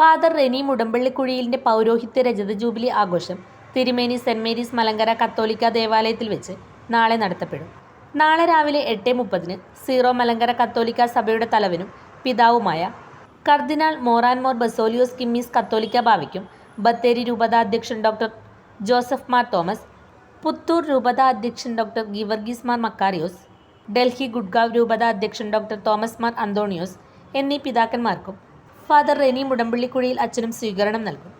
Father Reni മുടമ്പള്ളിക്കുഴിയിലിന്റെ പൗരോഹിത്യ രജത jubilee ആഘോഷം തിരുമേനി സെന്റ് മേരീസ് മലങ്കര കത്തോലിക്ക ദേവാലയത്തിൽ വെച്ച് നാളെ നടത്തപ്പെടും. നാളെ രാവിലെ എട്ട് മുപ്പതിന് സീറോ മലങ്കര കത്തോലിക്ക സഭയുടെ തലവനും പിതാവുമായ കർദിനാൾ മോറാൻമോർ ബസോലിയോസ് കിമ്മീസ് കത്തോലിക്ക ബാവയ്ക്കും ബത്തേരി രൂപത അധ്യക്ഷൻ ഡോക്ടർ ജോസഫ് മാർ തോമസ് പുത്തൂർ രൂപത അധ്യക്ഷൻ ഡോക്ടർ ഗിവർഗീസ് മാർ മക്കാരിയോസ് ഡൽഹി ഗുഡ്ഗാവ് രൂപത അധ്യക്ഷൻ ഡോക്ടർ തോമസ് മാർ അന്തോണിയോസ് എന്നീ പിതാക്കന്മാർക്കും ഫാദർ റെനി മുടമ്പള്ളിക്കുഴിയിൽ അച്ഛനും സ്വീകരണം നൽകും.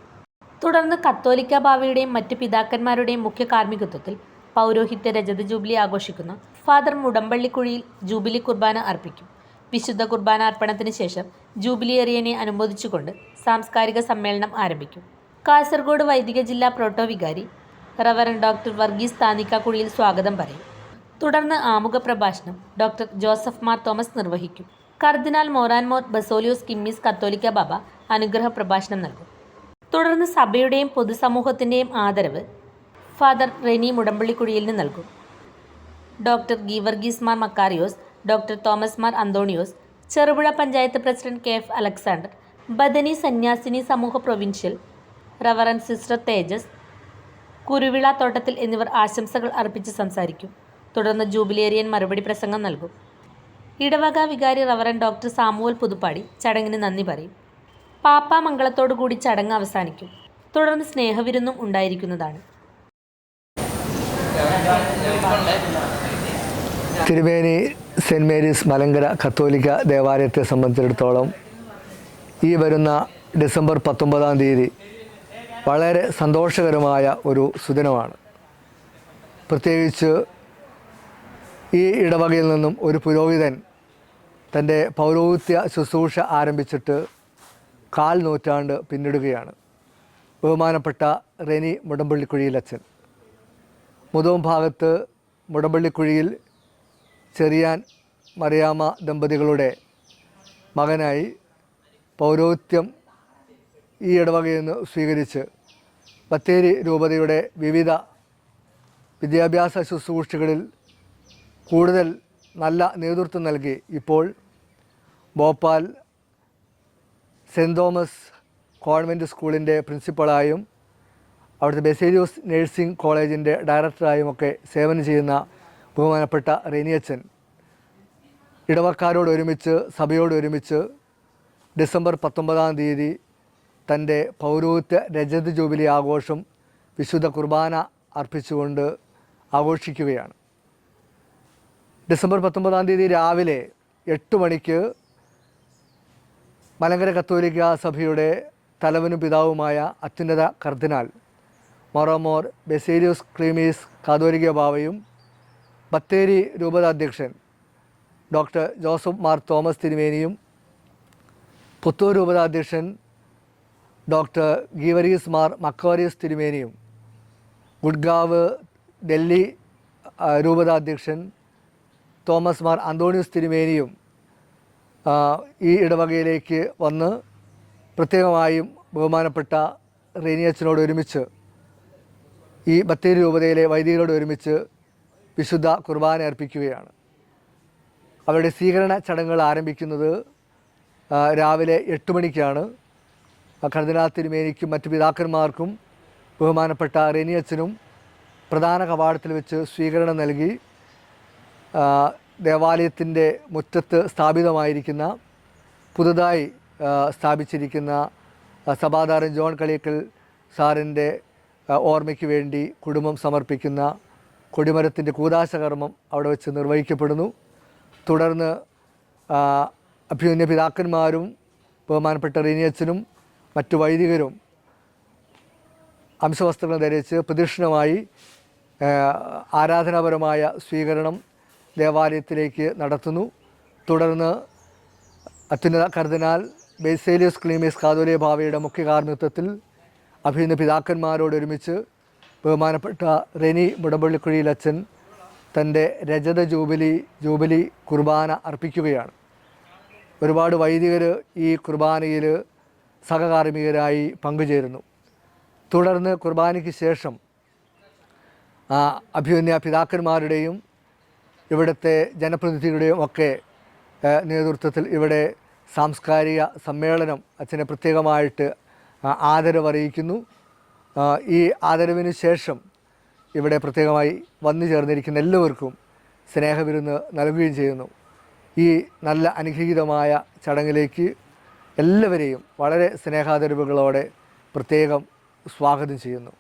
തുടർന്ന് കത്തോലിക്ക ബാവയുടെയും മറ്റ് പിതാക്കന്മാരുടെയും മുഖ്യ കാർമ്മികത്വത്തിൽ പൗരോഹിത്യ രജത ജൂബിലി ആഘോഷിക്കുന്ന. ഫാദർ മുടമ്പള്ളിക്കുഴിയിൽ ജൂബിലി കുർബാന അർപ്പിക്കും. വിശുദ്ധ കുർബാന അർപ്പണത്തിന് ശേഷം ജൂബിലി എറിയനെ അനുമോദിച്ചുകൊണ്ട് സാംസ്കാരിക സമ്മേളനം ആരംഭിക്കും. കാസർഗോഡ് വൈദിക ജില്ലാ പ്രോട്ടോ വികാരി റവറൻ ഡോക്ടർ വർഗീസ് താനിക്കാക്കുഴിയിൽ സ്വാഗതം പറയും. തുടർന്ന് ആമുഖ പ്രഭാഷണം ഡോക്ടർ ജോസഫ് മാർ തോമസ് നിർവഹിക്കും. കർദിനാൾ മോറാൻമോർ ബസോലിയോസ് കിമ്മിസ് കത്തോലിക്ക ബാബ അനുഗ്രഹ പ്രഭാഷണം നൽകും. തുടർന്ന് സഭയുടെയും പൊതുസമൂഹത്തിന്റെയും ആദരവ് ഫാദർ റെനി മുടമ്പള്ളിക്കുഴിയിൽ നിന്ന് നൽകും. Doctor Geevarghese Mar Makarios doctor Thomas Mar Antonios Cherupuzha panchayat president K F Alexander Bethany സന്യാസിനി സമൂഹ provincial reverend sister Tejas Kuruvila Thottathil എന്നിവർ ആശംസകൾ അർപ്പിച്ച് സംസാരിക്കും. തുടർന്ന് ജൂബിലേറിയൻ മറുപടി പ്രസംഗം നൽകും. ഇടവക വികാരി റവറൻ ഡോക്ടർ സാമുവൽ പുതുപ്പാടി ചടങ്ങിന് നന്ദി പറയും. പാപ്പ മംഗളത്തോടുകൂടി ചടങ്ങ് അവസാനിക്കും. തുടർന്ന് സ്നേഹവിരുന്നും ഉണ്ടായിരിക്കുന്നതാണ്. തിരുമേനി സെന്റ് മേരീസ് മലങ്കര കത്തോലിക്ക ദേവാലയത്തെ സംബന്ധിച്ചിടത്തോളം ഈ വരുന്ന ഡിസംബർ പത്തൊമ്പതാം തീയതി വളരെ സന്തോഷകരമായ ഒരു സുദിനമാണ്. പ്രത്യേകിച്ച് ഈ ഇടവകയിൽ നിന്നും ഒരു പുരോഹിതൻ തന്റെ പൗരോഹിത്യ ശുശ്രൂഷ ആരംഭിച്ചിട്ട് കാൽ നൂറ്റാണ്ട് പിന്നിടുകയാണ് ബഹുമാനപ്പെട്ട റെനി മുടമ്പള്ളിക്കുഴിയിലച്ചൻ മുതവും ഭാഗത്ത് മുടമ്പള്ളിക്കുഴിയിൽ ചെറിയാൻ മറിയാമ ദമ്പതികളുടെ മകനായി പൗരോഹിത്യം ഈ ഇടവകയിൽ നിന്ന് സ്വീകരിച്ച് ബത്തേരി രൂപതയുടെ വിവിധ വിദ്യാഭ്യാസ ശുശ്രൂഷകളിൽ കൂടുതൽ നല്ല നേതൃത്വം നൽകി ഇപ്പോൾ ഭോപ്പാൽ സെന്റ് തോമസ് കോൺവെന്റ് സ്കൂളിന്റെ പ്രിൻസിപ്പളായും അവിടുത്തെ ബെസേരിയോസ് നേഴ്സിംഗ് കോളേജിന്റെ ഡയറക്ടറായും ഒക്കെ സേവനം ചെയ്യുന്ന ബഹുമാനപ്പെട്ട റെനിയച്ചൻ ഇടവക്കാരോട് ഒരുമിച്ച് സഭയോട് ഒരുമിച്ച് ഡിസംബർ പത്തൊമ്പതാം തീയതി തന്റെ പൗരോഹിത്യ രജത ജൂബിലി ആഘോഷം വിശുദ്ധ കുർബാന അർപ്പിച്ചുകൊണ്ട് ആഘോഷിക്കുകയാണ്. ഡിസംബർ പത്തൊമ്പതാം തീയതി രാവിലെ എട്ട് മണിക്ക് മലങ്കര കത്തോലിക്ക സഭയുടെ തലവനും പിതാവുമായ അത്യുന്നത കർദിനാൽ മൊറോമോർ ബെസേരിയോസ് ക്രീമീസ് കാതോലിക ബാവയും ബത്തേരി രൂപതാധ്യക്ഷൻ ഡോക്ടർ ജോസഫ് മാർ തോമസ് തിരുമേനിയും പുത്തൂർ രൂപതാധ്യക്ഷൻ ഡോക്ടർ ഗീവരീസ് മാർ മക്കോരീസ് തിരുമേനിയും ഗുഡ്ഗാവ് ഡൽഹി ആ, രൂപത അധ്യക്ഷൻ തോമസ് മാർ അന്തോണിയസ് തിരുമേനിയും ഈ ഇടവകയിലേക്ക് വന്ന് പ്രത്യേകമായും ബഹുമാനപ്പെട്ട റേനിയച്ചനോട് ഒരുമിച്ച് ഈ ബത്തേരി രൂപതയിലെ വൈദികരോട് ഒരുമിച്ച് വിശുദ്ധ കുർബാന അർപ്പിക്കുകയാണ്. അവരുടെ സ്വീകരണ ചടങ്ങുകൾ ആരംഭിക്കുന്നത് രാവിലെ എട്ട് മണിക്കാണ്. കർദിനാൾ തിരുമേനിക്കും മറ്റ് പിതാക്കന്മാർക്കും ബഹുമാനപ്പെട്ട റേനിയച്ചനും പ്രധാന കവാടത്തിൽ വെച്ച് സ്വീകരണം നൽകി. ദേവാലയത്തിന്റെ മുറ്റത്ത് സ്ഥാപിതമായിരിക്കുന്ന പുതുതായി സ്ഥാപിച്ചിരിക്കുന്ന സഭാതാരൻ ജോൺ കളിയക്കൽ സാറിന്റെ ഓർമ്മയ്ക്ക് വേണ്ടി കുടുംബം സമർപ്പിക്കുന്ന കൊടിമരത്തിന്റെ കൂതാശകർമ്മം അവിടെ വെച്ച് നിർവഹിക്കപ്പെടുന്നു. തുടർന്ന് അഭ്യുന്ന പിതാക്കന്മാരും ബഹുമാനപ്പെട്ട റീനിയച്ചനും മറ്റു വൈദികരും അംശവസ്ത്രങ്ങൾ ധരിച്ച് പ്രദക്ഷിണമായി ആരാധനാപരമായ സ്വീകരണം ദേവാലയത്തിലേക്ക് നടത്തുന്നു. തുടർന്ന് അത്യുന്നത കർദിനാൽ ബേസേലിയസ് ക്ലീമിയസ് കാതോലിയ ഭാവയുടെ മുഖ്യ കാർമ്മിത്വത്തിൽ അഭിനന്ദ പിതാക്കന്മാരോടൊരുമിച്ച് ബഹുമാനപ്പെട്ട റെനി മുടമ്പള്ളിക്കുഴിയിൽ അച്ഛൻ തന്റെ രജത ജൂബിലി ജൂബിലി കുർബാന അർപ്പിക്കുകയാണ്. ഒരുപാട് വൈദികർ ഈ കുർബാനയിൽ സഹകാർമ്മികരായി പങ്കുചേരുന്നു. തുടർന്ന് കുർബാനയ്ക്ക് ശേഷം ആ, പിതാക്കന്മാരുടെയും ഇവിടുത്തെ ജനപ്രതിനിധികളുടെയും ഒക്കെ നേതൃത്വത്തിൽ ഇവിടെ സാംസ്കാരിക സമ്മേളനം അച്ഛനെ പ്രത്യേകമായിട്ട് ആദരവറിയിക്കുന്നു. ഈ ആദരവിന് ശേഷം ഇവിടെ പ്രത്യേകമായി വന്നു ചേർന്നിരിക്കുന്ന എല്ലാവർക്കും സ്നേഹവിരുന്ന് നൽകുകയും ചെയ്യുന്നു. ഈ നല്ല അനുഗ്രഹീതമായ ചടങ്ങിലേക്ക് എല്ലാവരെയും വളരെ സ്നേഹാദരവുകളോടെ പ്രത്യേകം സ്വാഗതം ചെയ്യുന്നു.